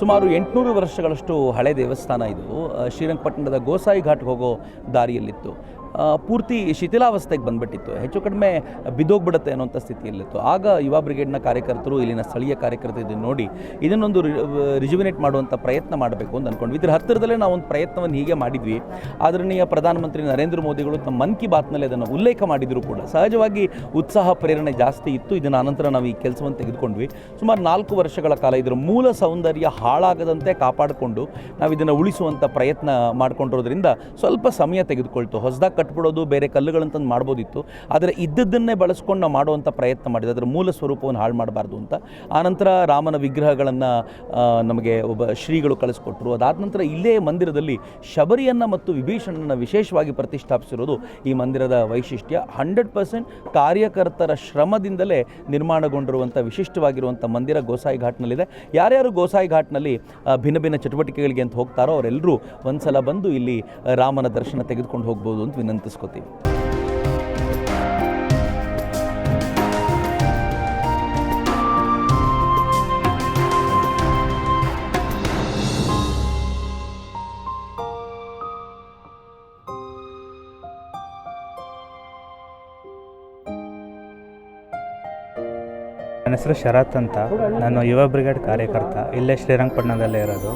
ಸುಮಾರು ಎಂಟುನೂರು ವರ್ಷಗಳಷ್ಟು ಹಳೆ ದೇವಸ್ಥಾನ ಇದು. ಶ್ರೀರಂಗಪಟ್ಟಣದ ಗೋಸಾಯಿ ಘಾಟ್ಗೆ ಹೋಗೋ ದಾರಿಯಲ್ಲಿತ್ತು. ಪೂರ್ತಿ ಶಿಥಿಲಾವಸ್ಥೆಗೆ ಬಂದ್ಬಿಟ್ಟಿತ್ತು. ಹೆಚ್ಚು ಕಡಿಮೆ ಬಿದ್ದೋಗ್ಬಿಡುತ್ತೆ ಅನ್ನೋಂಥ ಸ್ಥಿತಿಯಲ್ಲಿತ್ತು. ಆಗ ಯುವ ಬ್ರಿಗೇಡ್ನ ಕಾರ್ಯಕರ್ತರು, ಇಲ್ಲಿನ ಸ್ಥಳೀಯ ಕಾರ್ಯಕರ್ತರು ಇದನ್ನು ನೋಡಿ ಇದನ್ನೊಂದು ರಿಜುವಿನೇಟ್ ಮಾಡುವಂಥ ಪ್ರಯತ್ನ ಮಾಡಬೇಕು ಅಂತ ಅಂದ್ಕೊಂಡ್ವಿ ಇದ್ರ ಹತ್ತಿರದಲ್ಲೇ ನಾವು ಒಂದು ಪ್ರಯತ್ನವನ್ನು ಹೀಗೆ ಮಾಡಿದ್ವಿ. ಆದರಣೀಯ ಪ್ರಧಾನಮಂತ್ರಿ ನರೇಂದ್ರ ಮೋದಿಗಳು ತಮ್ಮ ಮನ್ ಕಿ ಬಾತ್ನಲ್ಲಿ ಅದನ್ನು ಉಲ್ಲೇಖ ಮಾಡಿದರೂ ಕೂಡ ಸಹಜವಾಗಿ ಉತ್ಸಾಹ, ಪ್ರೇರಣೆ ಜಾಸ್ತಿ ಇತ್ತು. ಇದನ್ನು ಅನಂತರ ನಾವು ಈ ಕೆಲಸವನ್ನು ತೆಗೆದುಕೊಂಡ್ವಿ. ಸುಮಾರು ನಾಲ್ಕು ವರ್ಷಗಳ ಕಾಲ ಇದರ ಮೂಲ ಸೌಂದರ್ಯ ಹಾಳಾಗದಂತೆ ಕಾಪಾಡಿಕೊಂಡು ನಾವು ಇದನ್ನು ಉಳಿಸುವಂಥ ಪ್ರಯತ್ನ ಮಾಡಿಕೊಂಡಿರೋದ್ರಿಂದ ಸ್ವಲ್ಪ ಸಮಯ ತೆಗೆದುಕೊಳ್ತು. ಹೊಸದಾಗಿ ಕಟ್ಬಿಡೋದು, ಬೇರೆ ಕಲ್ಲುಗಳಂತಂದು ಮಾಡ್ಬೋದಿತ್ತು. ಆದರೆ ಇದ್ದದ್ದನ್ನೇ ಬಳಸ್ಕೊಂಡು ನಾವು ಮಾಡುವಂಥ ಪ್ರಯತ್ನ ಮಾಡಿದೆ ಅದರ ಮೂಲ ಸ್ವರೂಪವನ್ನು ಹಾಳು ಮಾಡಬಾರ್ದು ಅಂತ. ಆನಂತರ ರಾಮನ ವಿಗ್ರಹಗಳನ್ನು ನಮಗೆ ಒಬ್ಬ ಶ್ರೀಗಳು ಕಳಿಸ್ಕೊಟ್ರು. ಅದಾದ ನಂತರ ಇಲ್ಲೇ ಮಂದಿರದಲ್ಲಿ ಶಬರಿಯನ್ನು ಮತ್ತು ವಿಭೀಷಣನ ವಿಶೇಷವಾಗಿ ಪ್ರತಿಷ್ಠಾಪಿಸಿರೋದು ಈ ಮಂದಿರದ ವೈಶಿಷ್ಟ್ಯ. ಹಂಡ್ರೆಡ್ ಪರ್ಸೆಂಟ್ ಕಾರ್ಯಕರ್ತರ ಶ್ರಮದಿಂದಲೇ ನಿರ್ಮಾಣಗೊಂಡಿರುವಂಥ ವಿಶಿಷ್ಟವಾಗಿರುವಂಥ ಮಂದಿರ ಗೋಸಾಯಿ ಘಾಟ್ನಲ್ಲಿದೆ. ಯಾರ್ಯಾರು ಗೋಸಾಯಿ ಘಾಟ್ನಲ್ಲಿ ಭಿನ್ನ ಭಿನ್ನ ಚಟುವಟಿಕೆಗಳಿಗೆ ಅಂತ ಹೋಗ್ತಾರೋ ಅವರೆಲ್ಲರೂ ಒಂದ್ಸಲ ಬಂದು ಇಲ್ಲಿ ರಾಮನ ದರ್ಶನ ತೆಗೆದುಕೊಂಡು ಹೋಗ್ಬೋದು ಅಂತ ವಿನಂತಿಸ್ಕೋತೀವಿ ನನ್ನ ಹೆಸರು ಶರತ್ ಅಂತ. ನಾನು ಯುವ ಬ್ರಿಗೇಡ್ ಕಾರ್ಯಕರ್ತ. ಇಲ್ಲೇ ಶ್ರೀರಂಗಪಟ್ಟಣದಲ್ಲೇ ಇರೋದು.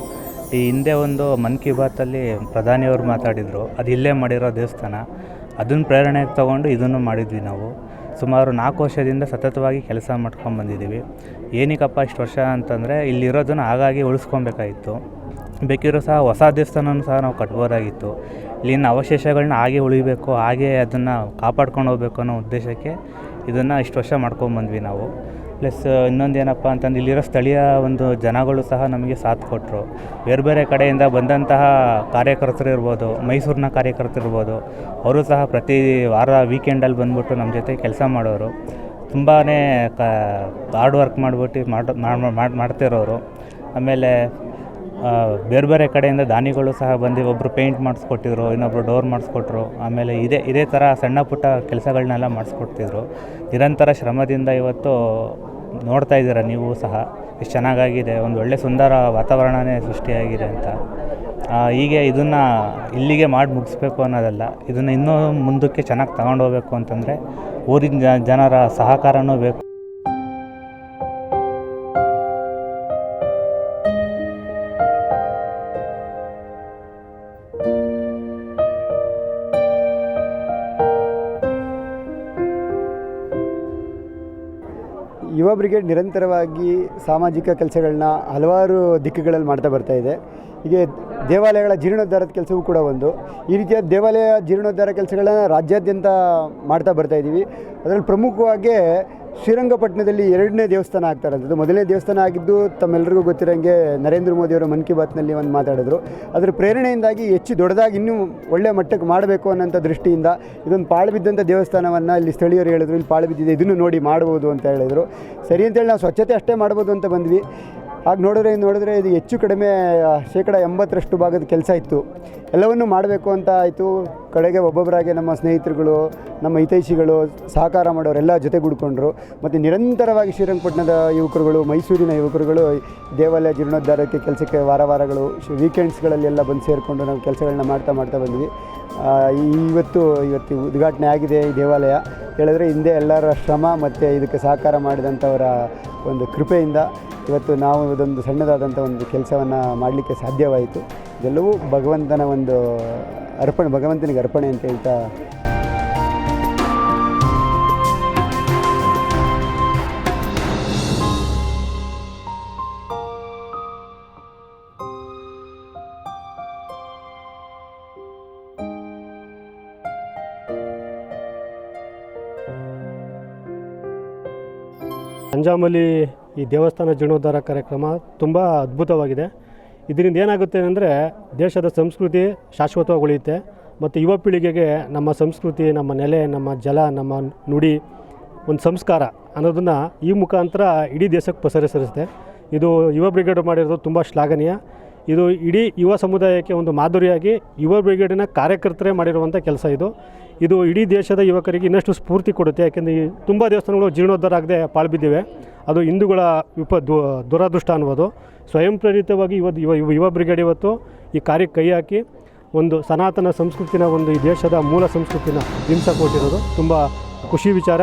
ಈ ಹಿಂದೆ ಒಂದು ಮನ್ ಕಿ ಬಾತಲ್ಲಿ ಪ್ರಧಾನಿಯವರು ಮಾತಾಡಿದರು, ಅದು ಇಲ್ಲೇ ಮಾಡಿರೋ ದೇವಸ್ಥಾನ. ಅದನ್ನು ಪ್ರೇರಣೆಗೆ ತಗೊಂಡು ಇದನ್ನು ಮಾಡಿದ್ವಿ ನಾವು. ಸುಮಾರು ನಾಲ್ಕು ವರ್ಷದಿಂದ ಸತತವಾಗಿ ಕೆಲಸ ಮಾಡ್ಕೊಂಡು ಬಂದಿದ್ದೀವಿ. ಏನಕ್ಕಪ್ಪ ಇಷ್ಟು ವರ್ಷ ಅಂತಂದರೆ, ಇಲ್ಲಿರೋದನ್ನು ಹಾಗಾಗಿ ಉಳಿಸ್ಕೊಬೇಕಾಗಿತ್ತು. ಬೇಕಿರೋ ಸಹ ಹೊಸ ದೇವಸ್ಥಾನನೂ ಸಹ ನಾವು ಕಟ್ಬೋದಾಗಿತ್ತು. ಇಲ್ಲಿನ ಅವಶೇಷಗಳನ್ನ ಹಾಗೆ ಉಳಿಬೇಕು, ಹಾಗೆ ಅದನ್ನು ಕಾಪಾಡ್ಕೊಂಡು ಹೋಗ್ಬೇಕು ಅನ್ನೋ ಉದ್ದೇಶಕ್ಕೆ ಇದನ್ನು ಇಷ್ಟು ವರ್ಷ ಮಾಡ್ಕೊಂಬಂದ್ವಿ ನಾವು. ಪ್ಲಸ್ ಇನ್ನೊಂದು ಏನಪ್ಪ ಅಂತಂದು ಇಲ್ಲಿರೋ ಸ್ಥಳೀಯ ಒಂದು ಜನಗಳು ಸಹ ನಮಗೆ ಸಾಥ್ ಕೊಟ್ಟರು ಬೇರೆ ಬೇರೆ ಕಡೆಯಿಂದ ಬಂದಂತಹ ಕಾರ್ಯಕರ್ತರು ಇರ್ಬೋದು, ಮೈಸೂರಿನ ಕಾರ್ಯಕರ್ತರು ಇರ್ಬೋದು, ಅವರು ಸಹ ಪ್ರತಿ ವಾರ ವೀಕೆಂಡಲ್ಲಿ ಬಂದ್ಬಿಟ್ಟು ನಮ್ಮ ಜೊತೆ ಕೆಲಸ ಮಾಡೋರು. ತುಂಬಾ ಕ ಹಾರ್ಡ್ ವರ್ಕ್ ಮಾಡಿಬಿಟ್ಟು ಮಾಡಿ ಮಾಡಿ ಮಾಡ್ತಿರೋರು. ಆಮೇಲೆ ಬೇರೆ ಬೇರೆ ಕಡೆಯಿಂದ ದಾನಿಗಳು ಸಹ ಬಂದು ಒಬ್ಬರು ಪೇಂಟ್ ಮಾಡಿಸ್ಕೊಟ್ಟಿದ್ರು ಇನ್ನೊಬ್ಬರು ಡೋರ್ ಮಾಡಿಸ್ಕೊಟ್ರು. ಆಮೇಲೆ ಇದೇ ಇದೇ ಥರ ಸಣ್ಣ ಪುಟ್ಟ ಕೆಲಸಗಳನ್ನೆಲ್ಲ ಮಾಡಿಸ್ಕೊಡ್ತಿದ್ರು. ನಿರಂತರ ಶ್ರಮದಿಂದ ಇವತ್ತು ನೋಡ್ತಾ ಇದ್ದೀರ ನೀವು ಸಹ? ಎಷ್ಟು ಚೆನ್ನಾಗಾಗಿದೆ, ಒಂದು ಒಳ್ಳೆ ಸುಂದರ ವಾತಾವರಣವೇ ಸೃಷ್ಟಿಯಾಗಿದೆ ಅಂತ. ಹೀಗೆ ಇದನ್ನು ಇಲ್ಲಿಗೆ ಮಾಡಿ ಮುಗಿಸ್ಬೇಕು ಅನ್ನೋದಲ್ಲ, ಇದನ್ನು ಇನ್ನೂ ಮುಂದಕ್ಕೆ ಚೆನ್ನಾಗಿ ತಗೊಂಡು ಹೋಗ್ಬೇಕು ಅಂತಂದರೆ ಊರಿನ ಜನರ ಸಹಕಾರನೂ ಬೇಕು. ಯುವ ಬ್ರಿಗೇಡ್ ನಿರಂತರವಾಗಿ ಸಾಮಾಜಿಕ ಕೆಲಸಗಳನ್ನ ಹಲವಾರು ದಿಕ್ಕುಗಳಲ್ಲಿ ಮಾಡ್ತಾ ಬರ್ತಾ ಇದೆ. ಹೀಗೆ ದೇವಾಲಯಗಳ ಜೀರ್ಣೋದ್ಧಾರದ ಕೆಲಸವೂ ಕೂಡ ಒಂದು. ಈ ರೀತಿಯ ದೇವಾಲಯ ಜೀರ್ಣೋದ್ಧಾರ ಕೆಲಸಗಳನ್ನ ರಾಜ್ಯಾದ್ಯಂತ ಮಾಡ್ತಾ ಬರ್ತಾ ಇದ್ದೀವಿ ಅದರಲ್ಲಿ ಪ್ರಮುಖವಾಗಿ ಶ್ರೀರಂಗಪಟ್ಟಣದಲ್ಲಿ ಎರಡನೇ ದೇವಸ್ಥಾನ ಆಗ್ತಾರಂಥದ್ದು ಮೊದಲನೇ ದೇವಸ್ಥಾನ ಆಗಿದ್ದು ತಮ್ಮೆಲ್ಲರಿಗೂ ಗೊತ್ತಿರೋಂಗೆ ನರೇಂದ್ರ ಮೋದಿಯವರು ಮನ್ ಕಿ ಬಾತ್ನಲ್ಲಿ ಒಂದು ಮಾತಾಡಿದ್ರು. ಅದರ ಪ್ರೇರಣೆಯಿಂದಾಗಿ ಹೆಚ್ಚು ದೊಡ್ಡದಾಗಿ ಇನ್ನೂ ಒಳ್ಳೆ ಮಟ್ಟಕ್ಕೆ ಮಾಡಬೇಕು ಅನ್ನೋಂಥ ದೃಷ್ಟಿಯಿಂದ ಇದೊಂದು ಪಾಳು ಬಿದ್ದಂಥ ದೇವಸ್ಥಾನವನ್ನು ಇಲ್ಲಿ ಸ್ಥಳೀಯರು ಹೇಳಿದ್ರು, ಇಲ್ಲಿ ಪಾಳು ಬಿದ್ದಿದೆ, ಇದನ್ನು ನೋಡಿ ಮಾಡ್ಬೋದು ಅಂತ ಹೇಳಿದರು. ಸರಿ ಅಂತೇಳಿ ನಾವು ಸ್ವಚ್ಛತೆ ಅಷ್ಟೇ ಮಾಡ್ಬೋದು ಅಂತ ಬಂದ್ವಿ. ಆಗ ನೋಡಿದ್ರೆ, ಇನ್ನು ನೋಡಿದ್ರೆ ಇದು ಹೆಚ್ಚು ಕಡಿಮೆ ಶೇಕಡ ಎಂಬತ್ತರಷ್ಟು ಭಾಗದ ಕೆಲಸ ಇತ್ತು. ಎಲ್ಲವನ್ನೂ ಮಾಡಬೇಕು ಅಂತ ಆಯಿತು. ಕಡೆಗೆ ಒಬ್ಬೊಬ್ಬರಾಗೆ ನಮ್ಮ ಸ್ನೇಹಿತರುಗಳು, ನಮ್ಮ ಹಿತೈಷಿಗಳು ಸಹಕಾರ ಮಾಡೋರೆಲ್ಲ ಜೊತೆಗೂಡ್ಕೊಂಡ್ರು. ಮತ್ತು ನಿರಂತರವಾಗಿ ಶ್ರೀರಂಗಪಟ್ಟಣದ ಯುವಕರುಗಳು, ಮೈಸೂರಿನ ಯುವಕರುಗಳು, ದೇವಾಲಯ ಜೀರ್ಣೋದ್ಧಾರಕ್ಕೆ ಕೆಲಸಕ್ಕೆ ವಾರ ವಾರಗಳು ವೀಕೆಂಡ್ಸ್ಗಳಲ್ಲಿ ಎಲ್ಲ ಬಂದು ಸೇರಿಕೊಂಡು ನಾವು ಕೆಲಸಗಳನ್ನ ಮಾಡ್ತಾ ಮಾಡ್ತಾ ಬಂದ್ವಿ. ಇವತ್ತು ಇವತ್ತು ಉದ್ಘಾಟನೆ ಆಗಿದೆ ಈ ದೇವಾಲಯ. ಹೇಳಿದ್ರೆ ಹಿಂದೆ ಎಲ್ಲರ ಶ್ರಮ ಮತ್ತು ಇದಕ್ಕೆ ಸಹಕಾರ ಮಾಡಿದಂಥವರ ಒಂದು ಕೃಪೆಯಿಂದ ಇವತ್ತು ನಾವು ಇದೊಂದು ಸಣ್ಣದಾದಂಥ ಒಂದು ಕೆಲಸವನ್ನು ಮಾಡಲಿಕ್ಕೆ ಸಾಧ್ಯವಾಯಿತು. ಇದೆಲ್ಲವೂ ಭಗವಂತನ ಒಂದು ಅರ್ಪಣೆ, ಭಗವಂತನಿಗೆ ಅರ್ಪಣೆ ಅಂತ ಹೇಳ್ತಾ ಅಂಜಾಮಲ್ಲಿ ಈ ದೇವಸ್ಥಾನ ಜೀರ್ಣೋದ್ಧಾರ ಕಾರ್ಯಕ್ರಮ ತುಂಬ ಅದ್ಭುತವಾಗಿದೆ. ಇದರಿಂದ ಏನಾಗುತ್ತೆ ಅಂದರೆ ದೇಶದ ಸಂಸ್ಕೃತಿ ಶಾಶ್ವತವಾಗಿ ಉಳಿಯುತ್ತೆ ಮತ್ತು ಯುವ ಪೀಳಿಗೆಗೆ ನಮ್ಮ ಸಂಸ್ಕೃತಿ, ನಮ್ಮ ನೆಲೆ, ನಮ್ಮ ಜಲ, ನಮ್ಮ ನುಡಿ, ಒಂದು ಸಂಸ್ಕಾರ ಅನ್ನೋದನ್ನು ಈ ಮುಖಾಂತರ ಇಡೀ ದೇಶಕ್ಕೆ ಪಸರಿಸುತ್ತೆ ಇದು ಯುವ ಬ್ರಿಗೇಡ್ ಮಾಡಿರೋದು ತುಂಬ ಶ್ಲಾಘನೀಯ. ಇದು ಇಡೀ ಯುವ ಸಮುದಾಯಕ್ಕೆ ಒಂದು ಮಾದರಿಯಾಗಿ ಯುವ ಬ್ರಿಗೇಡಿನ ಕಾರ್ಯಕರ್ತರೇ ಮಾಡಿರುವಂಥ ಕೆಲಸ ಇದು. ಇದು ಇಡೀ ದೇಶದ ಯುವಕರಿಗೆ ಇನ್ನಷ್ಟು ಸ್ಫೂರ್ತಿ ಕೊಡುತ್ತೆ. ಯಾಕೆಂದರೆ ತುಂಬ ದೇವಸ್ಥಾನಗಳು ಜೀರ್ಣೋದ್ಧಾರ ಆಗದೆ ಪಾಳ್ಬಿದ್ದಿವೆ ಅದು ಹಿಂದೂಗಳ ವಿಪ ದುರಾದೃಷ್ಟ ಅನ್ಬೋದು ಸ್ವಯಂ ಪ್ರೇರಿತವಾಗಿ ಇವತ್ತು ಯುವ ಯುವ ಯುವ ಬ್ರಿಗೇಡ್ ಇವತ್ತು ಈ ಕಾರ್ಯಕ್ಕೆ ಕೈ ಹಾಕಿ ಒಂದು ಸನಾತನ ಸಂಸ್ಕೃತಿನ ಒಂದು ಈ ದೇಶದ ಮೂಲ ಸಂಸ್ಕೃತಿನ ಹಿಂಸೆ ಕೊಟ್ಟಿರೋದು. ತುಂಬ ಖುಷಿ ವಿಚಾರ.